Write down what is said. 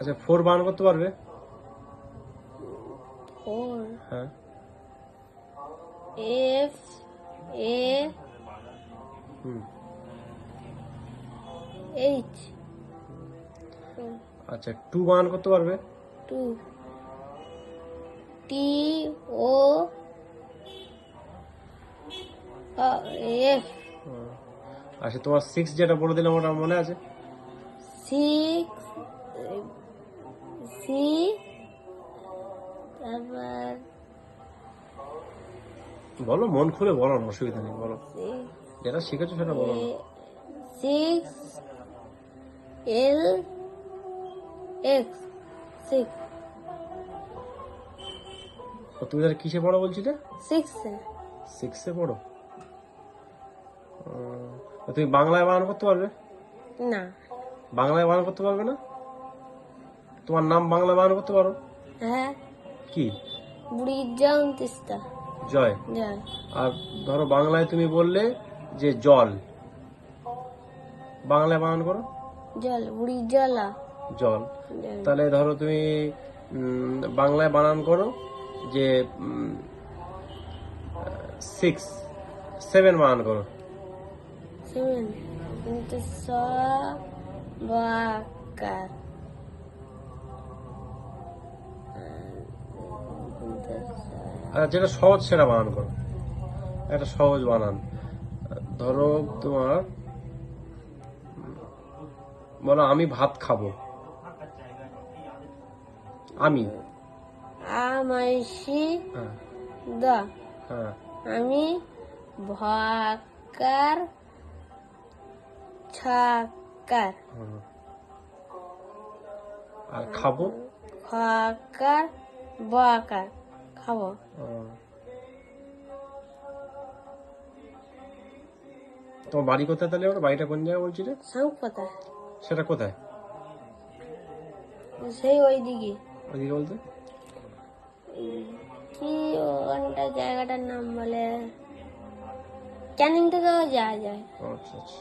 আচ্ছা ফোর বানান করতে পারবে? ফোর হ্যাঁ। F A hmm. এইচ আচ্ছা টু বানান করতে পারবে? টু টি ও এফ আচ্ছা তোমার সিক্স যেটা বলে দিলাম ওটা মনে আছে? সিক্স সি তারপর বলো মন খুলে বলো অসুবিধা নেই বলো। যেটা শিখেছো সেটা বলো। সিক্স এল এক্স সিক্স তুমি তাহলে কিসে পড়ো বলছিলে? সিক্স সিক্সে পড়ো। তুমি বাংলায় বানান করতে পারবে? না। বাংলায় বানান করতে পারবে না? তোমার নাম বাংলা বানান করতে পারো? হ্যাঁ। কি? তিস্তা। জয়। আর ধরো বাংলায় তুমি বললে যে জল। বাংলায় বানান করো। জল বুড়ির জলা। তাহলে ধরো তুমি বাংলায় বানান করো যে সিক্স সেভেন বানান করো। সেভেন কিন্তু স যেটা সহজ সেটা বানান করো। একটা সহজ বানান। ধরো তোমার বলো আমি ভাত খাব। আমি। হ্যাঁ। দা। হ্যাঁ। আমি ভাকার ছাকার আর খাব? খাকার বাকার খাব। তোমার বাড়ি কোথায় তাহলে ওর? বাড়িটা কোন জায়গায় বলছিলে? শামুক পাতা সেটা কোথায়? সেই ওই দিকে। ওইদিকে বলতে? কি ওখানটা জায়গাটার নাম বলে? ক্যানিং থেকেও যাওয়া যায়। আচ্ছা আচ্ছা।